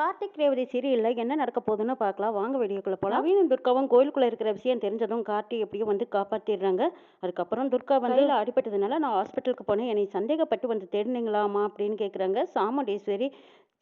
கார்த்திக் ரேவதி சீரியலில் என்ன நடக்க போகுதுன்னு பார்க்கலாம். வாங்க வீடியோக்குள்ளே போகலாம் நவீனும் துர்காவும் கோயிலுக்குள்ளே இருக்கிற விஷயம் தெரிஞ்சதும் கார்த்தி எப்படியோ வந்து காப்பாற்றிடுறாங்க அதுக்கப்புறம் துர்கா வந்து அடிபட்டதுனால நான் ஹாஸ்பிட்டலுக்கு போனேன். என்னை சந்தேகப்பட்டு வந்து தேடினீங்களாமா அப்படின்னு கேட்குறாங்க சாமுண்டீஸ்வரி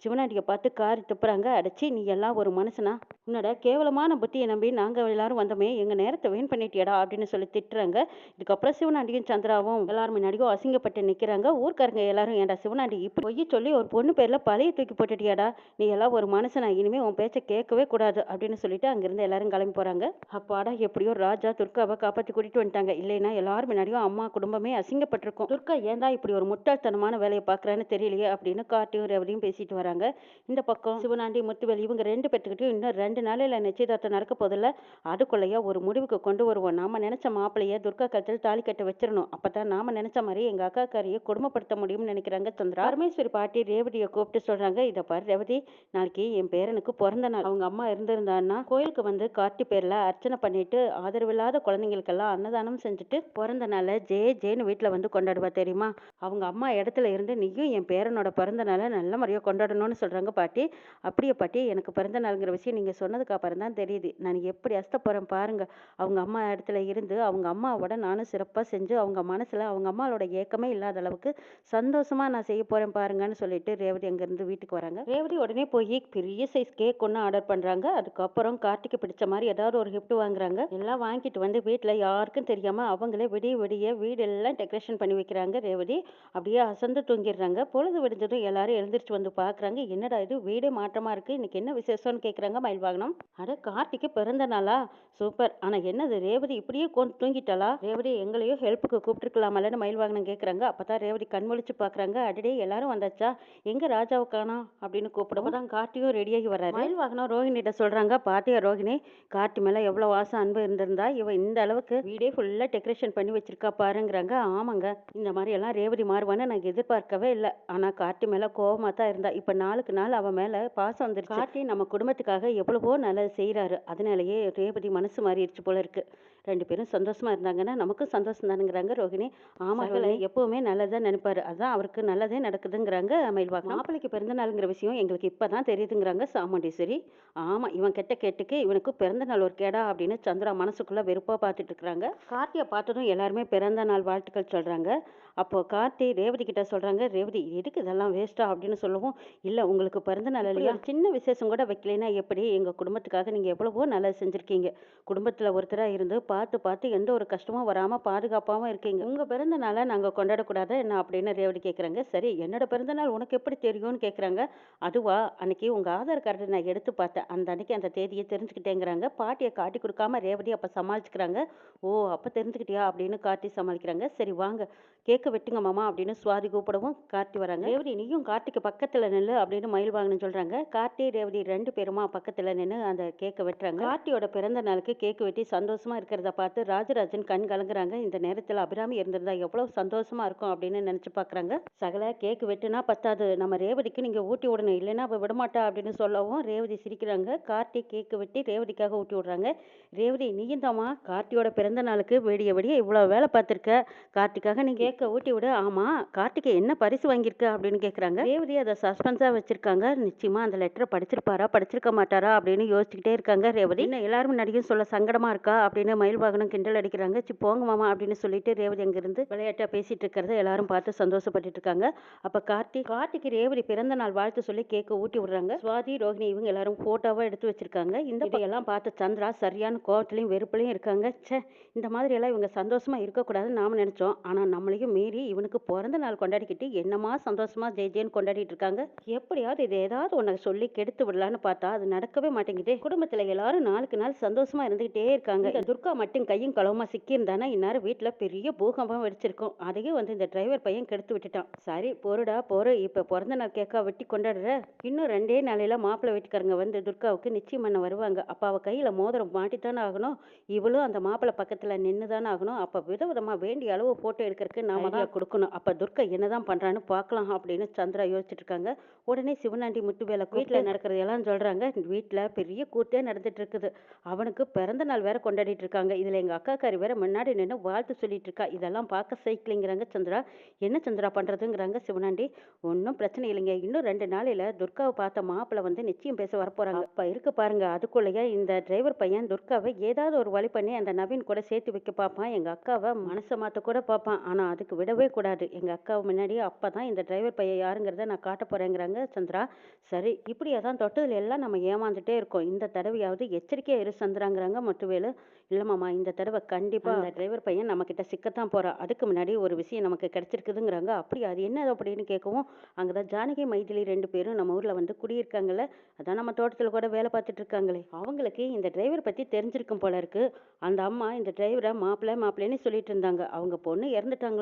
சிவனாண்டியை பார்த்து காரி துப்புறாங்க. அடைச்சி நீ எல்லாம் ஒரு மனுஷனா? உன்னோட கேவலமான புத்தியை நம்பி நாங்கள் எல்லாரும் வந்தோமே எங்கள் நேரத்தை வீண் பண்ணிட்டியடா அப்படின்னு சொல்லி திட்டுறாங்க. இதுக்கப்புறம் சிவனாண்டியும் சந்திராவும் எல்லாரும் முன்னாடியும் அசிங்கப்பட்டு நிற்கிறாங்க ஊர்க்காரங்க எல்லாரும் ஏன்டா சிவனாண்டி இப்போ பொய் சொல்லி ஒரு பொண்ணு பேரில் பழைய தூக்கி போட்டுட்டியாடா? நீ எல்லாம் ஒரு மனுஷனா இனிமேல் உன் பேச்சை கேட்கவே கூடாது அப்படின்னு சொல்லிட்டு அங்கேருந்து எல்லாரும் கிளம்பி போகிறாங்க அப்பாடா எப்படியோ ராஜா துர்காவை காப்பாற்றி கூட்டிட்டு வந்துட்டாங்க. இல்லைன்னா எல்லாரும் முன்னாடியும் அம்மா குடும்பமே அசிங்கப்பட்டிருக்கும். துர்கா ஏன்டா இப்படி ஒரு முட்டாள்தனமான வேலையை பார்க்குறான்னு தெரியலையே அப்படின்னு கார்த்தியும் ரேவதியும் பேசிட்டு வராங்க. இந்த பக்கம் சிவனாண்டி முத்துவேல் இவங்க ரெண்டு பேர்த்துக்கிட்டையும் இன்னும் ரெண்டு ரெண்டு நாளில் நிச்சயதார்த்தம் நடக்க போதில்ல. அதுக்குள்ளேயே ஒரு முடிவுக்கு கொண்டு வருவோம். நாம் நினச்ச மாப்பிள்ளையை துர்கா கழுத்தில் தாலி கட்ட வச்சிடணும். அப்பதான் நாம் நினச்ச மாதிரி எங்கள் அக்காக்காரியை குடும்பப்படுத்த முடியும்னு நினைக்கிறாங்க சந்திரா பரமேஸ்வரி பாட்டி ரேவதியை கூப்பிட்டு சொல்கிறாங்க இதை பாரு ரேவதி நாளைக்கு என் பேரனுக்கு பிறந்த நாள். அவங்க அம்மா இருந்திருந்தான்னா கோயிலுக்கு வந்து கார்த்தி பேரில் அர்ச்சனை பண்ணிட்டு ஆதரவில்லாத குழந்தைங்களுக்கெல்லாம் அன்னதானம் செஞ்சுட்டு பிறந்த நாளை ஜே ஜேன்னு வீட்டில் வந்து கொண்டாடுவா தெரியுமா? அவங்க அம்மா இடத்துல இருந்து நீயும் என் பேரனோட பிறந்த நாளை நல்ல முறையாக கொண்டாடணும்னு சொல்கிறாங்க பாட்டி. அப்படியே பாட்டி எனக்கு பிறந்த நாளுங்கிற விஷயம் நீங்க சொன்னதுக்கு அப்புறம் தான் தெரியுது. நான் எப்படி அஸ்த பாருங்கள் அவங்க அம்மா இடத்துல இருந்து அவங்க அம்மாவோட நானும் சிறப்பாக செஞ்சு அவங்க மனசில் அவங்க அம்மாவோட ஏக்கமே இல்லாத அளவுக்கு சந்தோஷமாக நான் செய்ய போகிறேன் பாருங்கன்னு சொல்லிட்டு ரேவதி அங்கேருந்து வீட்டுக்கு வராங்க. ரேவதி உடனே போய் பெரிய சைஸ் கேக் ஒன்று ஆர்டர் பண்ணுறாங்க அதுக்கப்புறம் கார்த்திக்கு பிடிச்ச மாதிரி ஏதாவது ஒரு கிஃப்ட் வாங்குறாங்க. எல்லாம் வாங்கிட்டு வந்து வீட்டில் யாருக்கும் தெரியாமல் அவங்களே விடிய விடிய வீடெல்லாம் டெக்கரேஷன் பண்ணி வைக்கிறாங்க ரேவதி. அப்படியே அசந்து தூங்கிடுறாங்க. பொழுது விடிஞ்சதும் எல்லாரும் எழுந்திரிச்சு வந்து பார்க்குறாங்க. என்னடா இது? வீடே மாற்றமாக இருக்குது இன்னைக்கு என்ன விசேஷம்னு கேட்குறாங்க மயில் வாகனம் அட கார்த்திக்கு பிறந்த நாளா? சூப்பர். ஆனா என்னது? ரேவதி இப்படியே கொண்டு தூங்கிட்டாளா? ரேவதி எங்களையும் ஹெல்ப்புக்கு கூப்பிட்டுருக்கலாமல்லன்னு மயில் வாகனம் கேட்குறாங்க அப்பதான் ரேவதி கண் முழிச்சு பார்க்குறாங்க அடடே எல்லாரும் வந்தாச்சா? எங்க ராஜாவை காணோம் அப்படின்னு கூப்பிடவும் தான் கார்த்தியும் ரெடியாகி வர்றாரு. மயில் வாகனம் ரோஹிணிகிட்ட சொல்றாங்க. பாத்தியா ரோஹிணி? கார்த்தி மேல எவ்வளவு வாசம் அன்பு இருந்திருந்தா இவ இந்த அளவுக்கு வீடே ஃபுல்லா டெக்கரேஷன் பண்ணி வச்சிருக்கா பாருங்கிறாங்க. ஆமாங்க. இந்த மாதிரி எல்லாம் ரேவதி மாறுவான்னு நான் எதிர்பார்க்கவே இல்லை. ஆனா கார்த்தி மேல கோவமா தான் இருந்தா. இப்ப நாளுக்கு நாள் அவ மேல பாசம் வந்துருச்சு. கார்த்தி நம்ம குடும்பத்துக்காக எவ்வளவோ நல்லது செய்யறாரு அதனாலயே ரேவதி மனசு மாறிடுச்சு போல இருக்கு. ரெண்டு பேரும் சந்தோஷமா இருந்தாங்கன்னா நமக்கும் சந்தோஷம் தானுங்கிறாங்க ரோஹிணி ஆமா ரோஹிணி எப்பவுமே நல்லதா நினைப்பாரு. அதான் அவருக்கு நல்லதே நடக்குதுங்கிறாங்க மயில்வாக மாப்பிள்ளைக்கு பிறந்த நாளுங்கிற விஷயம் எங்களுக்கு இப்பதான் தெரியுதுங்கிறாங்க சாமுண்டீஸ்வரி. ஆமா இவன் கெட்ட கேட்டுக்கு இவனுக்கு பிறந்த நாள் ஒரு கேடா அப்படின்னு சந்திரா மனசுக்குள்ள வெறுப்பா பார்த்துட்டு இருக்கிறாங்க. கார்த்தியை பார்த்ததும் எல்லாருமே பிறந்த நாள் வாழ்த்துக்கள் சொல்றாங்க. அப்போ கார்த்தி ரேவதி கிட்ட சொல்றாங்க ரேவதி எதுக்கு இதெல்லாம் வேஸ்டா அப்படின்னு சொல்லவும். இல்ல உங்களுக்கு பிறந்த நாள் இல்லையா? சின்ன விசேஷம் கூட வைக்கலைன்னா எப்படி? எங்க குடும்பத்துக்காக நீங்க எவ்வளவோ நல்லது செஞ்சிருக்கீங்க. குடும்பத்துல ஒருத்தரா இருந்து பார்த்து பார்த்து எந்த ஒரு கஷ்டமும் வராம பாதுகாப்பாவும் இருக்கீங்க. உங்க பிறந்த நாளை நாங்க கொண்டாடக்கூடாதா என்ன? அப்படின்னு ரேவதி கேக்குறாங்க. சரி என்னோட பிறந்த நாள் உனக்கு எப்படி தெரியும்னு கேக்குறாங்க. அதுவா? அன்னைக்கு உங்க ஆதார் கார்டை நான் எடுத்து பார்த்தேன். அந்த அன்னைக்கு அந்த தேதியை தெரிஞ்சுக்கிட்டேங்கிறாங்க. பாட்டியை காட்டி கொடுக்காம ரேவதி அப்ப சமாளிச்சுக்கிறாங்க. ஓ அப்ப தெரிஞ்சுக்கிட்டியா? அப்படின்னு கார்த்தி சமாளிக்கிறாங்க. சரி வாங்க. கேக்க வெட்டுங்க மாமா அப்படின்னு சுவாதி கூப்பிடவும் கார்த்தி வராங்க. ரேவதி நீயும் கார்த்திக்கு பக்கத்துல நில்லு அப்படின்னு மயில் வாங்கணும்னு சொல்றாங்க. கார்த்தி ரேவதி ரெண்டு பேருமா பக்கத்துல நின்று அந்த கேக்கை வெட்டுறாங்க. கார்த்தியோட பிறந்த நாளுக்கு கேக்கு வெட்டி சந்தோஷமா இருக்கிறத பார்த்து ராஜராஜன் கண் கலங்குறாங்க. இந்த நேரத்தில் அபிராமி இருந்திருந்தா எவ்வளவு சந்தோஷமா இருக்கும் அப்படின்னு நினைச்சு பாக்குறாங்க. சகல கேக்கு வெட்டுனா பத்தாது. நம்ம ரேவதிக்கு நீங்க ஊட்டி விடணும். இல்லைன்னா அவ விடமாட்டா அப்படின்னு சொல்லவும் ரேவதி சிரிக்கிறாங்க. கார்த்தி கேக்கு வெட்டி ரேவதிக்காக ஊட்டி விடுறாங்க. ரேவதி நீயும் தாமா கார்த்தியோட பிறந்த நாளுக்கு வெடிய வெடிய இவ்வளவு வேலை பார்த்திருக்க. கார்த்திக்காக நீங்கள் கேக்க ஊட்டி விட. ஆமா கார்த்திகை என்ன பரிசு வாங்கியிருக்க அப்படின்னு கேக்குறாங்க. ரேவதி அதை சஸ்பென்ஸா வச்சிருக்காங்க. நிச்சயமா அந்த லெட்டரை படிச்சிருப்பாரா படிச்சிருக்க மாட்டாரா அப்படின்னு யோசிச்சுக்கிட்டே இருக்காங்க ரேவதி. என்ன எல்லாரும் நடிகையும் சொல்ல சங்கடமா இருக்கா அப்படின்னு மயில் வாகனம் கிண்டல் அடிக்கிறாங்க. சி போங்க மாமா அப்படின்னு சொல்லிட்டு ரேவதி அங்கிருந்து விளையாட்டா பேசிட்டு இருக்கிறத எல்லாரும் பார்த்து சந்தோஷப்பட்டு இருக்காங்க. அப்ப கார்த்தி கார்த்திக்கு ரேவதி பிறந்த நாள் வாழ்த்து சொல்லி கேக்க ஊட்டி விடுறாங்க. சுவாதி ரோஹிணி இவங்க எல்லாரும் போட்டோவா எடுத்து வச்சிருக்காங்க. இந்த எல்லாம் பார்த்து சந்திரா சரியான கோவத்திலையும் வெறுப்புலையும் இருக்காங்க. ச்சே இந்த மாதிரி எல்லாம் இவங்க சந்தோஷமா இருக்கக்கூடாதுன்னு நாம நினைச்சோம். ஆனா நம்மளையும் மீறி இவனுக்கு பிறந்த நாள் கொண்டாடிக்கிட்டு என்னமா சந்தோஷமா ஜெய் ஜெயின்னு கொண்டாடிட்டு இருக்காங்க எப்படியாவது இது ஏதாவது உனக்கு சொல்லி கெடுத்து விடலான்னு பார்த்தா அது நடக்கவே மாட்டேங்குது. குடும்பத்துல எல்லாரும் நாளுக்கு நாள் சந்தோஷமா இருந்துகிட்டே இருக்காங்க. இந்த துர்கா மட்டும் கையும் களவுமா சிக்கி இருந்தானா இந்நேரம் வீட்டுல பெரிய பூகம்பம் வெடிச்சிருக்கும். அதையும் வந்து இந்த டிரைவர் பையன் கெடுத்து விட்டுட்டான். சரி போருடா போரு. இப்ப பிறந்த நாள் கேக்கா வெட்டி கொண்டாடுற? இன்னும் ரெண்டே நாளையில மாப்பிள்ளை வீட்டுக்காரங்க வந்து துர்காவுக்கு நிச்சயம் பண்ண வருவாங்க. அப்ப அவ கையில மோதிரம் மாட்டித்தானே ஆகணும்? இவளும் அந்த மாப்பிள்ளை பக்கத்துல நின்று தானே ஆகணும்? அப்ப விதவிதமா வேண்டிய அளவு போட்டோ எடுக்கிறதுக்கு நாம தான் கொடுக்கணும். அப்ப துர்கா என்னதான் பண்றான்னு பார்க்கலாம் அப்படின்னு சந்திரா யோசிச்சுட்டு இருக்காங்க உடனே சிவனாண்டி முத்துவேலை வீட்டுல நடக்கிறது எல்லாம் சொல்றாங்க. வீட்டுல பெரிய கூத்தே நடந்துட்டு இருக்குது அவனுக்கு பிறந்த நாள் வேற கொண்டாடிட்டு இருக்காங்க இதுல எங்க அக்காக்காரி வேற முன்னாடி நின்று வாழ்த்து சொல்லிட்டு இருக்கா இதெல்லாம் பார்க்க சைக்கிளிங்கிறாங்க சந்திரா. என்ன சந்திரா பண்றதுங்கிறாங்க சிவனாண்டி. ஒன்றும் பிரச்சனை இல்லைங்க. இன்னும் ரெண்டு நாளையில துர்காவை பார்த்த மாப்பிள்ளை வந்து நிச்சயம் பேச வரப்போறாங்க. அப்ப இருக்கு பாருங்க. அதுக்குள்ளேயே இந்த டிரைவர் பையன் துர்காவை ஏதாவது ஒரு வழி பண்ணி அந்த நவீன் கூட சேர்த்து வைக்க பார்ப்பான். எங்க அக்காவை மனசை மாத்த கூட பார்ப்பான். ஆனா அதுக்கு விடவே கூடாது. எங்க அக்காவை முன்னாடியே அப்பதான் இந்த டிரைவர் பையன் யாருங்கிறத நான் காட்ட போறேங்கிறாங்க சந்திரா. சரி இப்படியே தான் தொட்டதுல எல்லாம் நம்ம ஏமாந்துட்டே இருக்கோம். இந்த தடவையாவது எச்சரிக்கையா இரு சந்திராங்கிறாங்க முத்துவேலு இல்லம்மாம்மா இந்த தடவை கண்டிப்பா அந்த டிரைவர் பையன் நம்ம கிட்ட சிக்கத்தான் போறான் அதுக்கு முன்னாடி ஒரு விஷயம் நமக்கு கிடைச்சிருக்குதுங்கிறாங்க. அப்படி அது என்ன அப்படின்னு கேட்கவும் அங்கதான் ஜானகி மைதிலி ரெண்டு பேரும் நம்ம ஊர்ல வந்து குடியிருக்காங்கல்ல. அதான் நம்ம தோட்டத்துல கூட வேலை பார்த்துட்டு இருக்காங்களே. அவங்களுக்கு இந்த டிரைவர் பத்தி தெரிஞ்சிருக்கும் போல இருக்கு. அந்த அம்மா இந்த டிரைவரை மாப்பிள்ளை மாப்பிள்ளைன்னு சொல்லிட்டு இருந்தாங்க. அவங்க பொண்ணு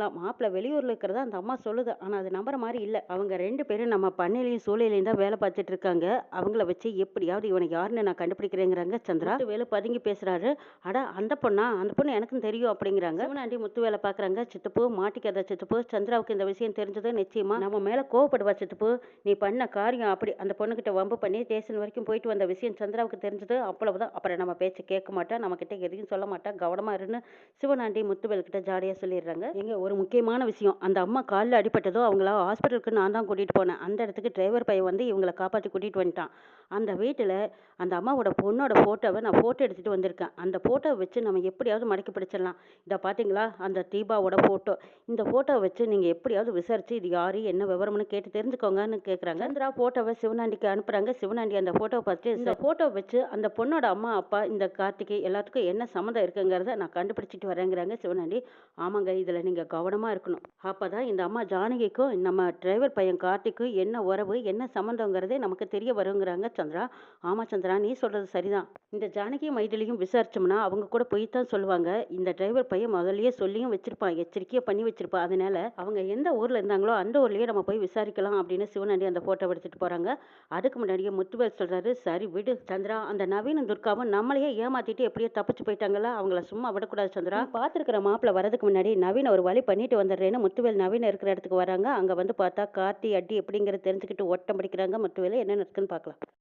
இறந்துட்டாங்களாம் மாப்பிள்ளை வெளியூர்ல இருக்கிறதா அந்த அம்மா சொல்லுது. ஆனா அது நம்புற மாதிரி இல்ல. அவங்க ரெண்டு பேரும் நம்ம பண்ணையிலையும் சூழலையும் தான் வேலை பார்த்துட்டு இருக்காங்க. அவங்கள வச்சு எப்படியாவது இவனை யாருன்னு நான் கண்டுபிடிக்கிறேங்கிறாங்க சந்திரா. வேலை பதுங்கி பேசுறாரு. அட அந்த பொண்ணா? அந்த பொண்ணு எனக்கும் தெரியும் அப்படிங்கிறாங்க. சிவனாண்டி முத்து வேலை பாக்குறாங்க சித்தப்பு மாட்டிக்காத சித்தப்பு சந்திராவுக்கு இந்த விஷயம் தெரிஞ்சது நிச்சயமா. நம்ம மேல கோவப்படுவா சித்தப்பு? நீ பண்ண காரியம் அப்படி. அந்த பொண்ணுகிட்ட வம்பு பண்ணி ஸ்டேஷன் வரைக்கும் போயிட்டு வந்த விஷயம் சந்திராவுக்கு தெரிஞ்சது. அவ்வளவுதான். அப்புறம் நம்ம பேச்ச கேட்க மாட்டா. நம்ம கிட்ட எதையும் சொல்ல மாட்டா. கவனமா இருன்னு சிவனாண்டி முத்துவேல் கிட்ட ஜாலியா சொல்லிடுறாங்க. எங்க ஒரு முக்கியமான விஷயம். அந்த அம்மா காலில் அடிபட்டதோ அவங்கள ஹாஸ்பிட்டலுக்கு நான் தான் கூட்டிகிட்டு போனேன். அந்த இடத்துக்கு டிரைவர் பையன் வந்து இவங்களை காப்பாற்றி கூட்டிகிட்டு வந்துட்டான். அந்த வீட்டில் அந்த அம்மாவோட பொண்ணோட ஃபோட்டோவை நான் ஃபோட்டோ எடுத்துகிட்டு வந்திருக்கேன். அந்த ஃபோட்டோவை வச்சு நம்ம எப்படியாவது மடக்கி பிடிச்சிடலாம். இதை பார்த்தீங்களா அந்த தீபாவோட ஃபோட்டோ இந்த ஃபோட்டோவை வச்சு நீங்கள் எப்படியாவது விசாரித்து இது யார் என்ன விவரம்னு கேட்டு தெரிஞ்சுக்கோங்கன்னு கேட்குறாங்க சந்திரா ஃபோட்டோவை சிவனாண்டிக்கு அனுப்புகிறாங்க சிவனாண்டி அந்த ஃபோட்டோவை பார்த்துட்டு இந்த ஃபோட்டோவை வச்சு அந்த பொண்ணோட அம்மா அப்பா இந்த கார்த்திகை எல்லாத்துக்கும் என்ன சம்மந்தம் இருக்குங்கிறத நான் கண்டுபிடிச்சிட்டு வரேங்கிறாங்க சிவனாண்டி. ஆமாங்க இதில் நீங்கள் கவ இருக்கணும். அப்போ தான் இந்த அம்மா ஜானகிக்கும் நம்ம டிரைவர் பையன் கார்த்திக்கும் என்ன உறவு என்ன சம்மந்தங்கிறதே நமக்கு தெரிய வருங்கிறாங்க சந்திரா. ஆமா சந்திரா நீ சொல்கிறது சரிதான். இந்த ஜானகியும் மைதிலியும் விசாரிச்சோம்னா அவங்க கூட போய் தான் சொல்லுவாங்க. இந்த டிரைவர் பையன் முதல்லயே சொல்லியும் வச்சிருப்பான் எச்சரிக்கையாக பண்ணி வச்சிருப்பான். அதனால அவங்க எந்த ஊரில் இருந்தாங்களோ அந்த ஊர்லேயே நம்ம போய் விசாரிக்கலாம் அப்படின்னு சிவனடி அந்த ஃபோட்டோ எடுத்துகிட்டு போகிறாங்க அதுக்கு முன்னாடியே முத்துவேல் சொல்கிறாரு சரி விடு சந்திரா அந்த நவீன துர்காவும் நம்மளையே ஏமாத்திட்டு எப்படியோ தப்பிச்சு போயிட்டாங்களா அவங்கள சும்மா விடக்கூடாது சந்திரா. பார்த்துருக்கிற மாப்பிள்ள வரதுக்கு முன்னாடி நவீன ஒரு வழி பண்ணிட்டு வந்துடுறேன்னு முத்துவேல் நவீன இருக்கிற இடத்துக்கு வராங்க. அங்க வந்து பார்த்தா கார்த்தி அடி எப்படிங்கிறத தெரிஞ்சுக்கிட்டு ஓட்டம் படிக்கிறாங்க. முத்துவேல் என்ன நடக்குன்னு பார்க்கலாம்.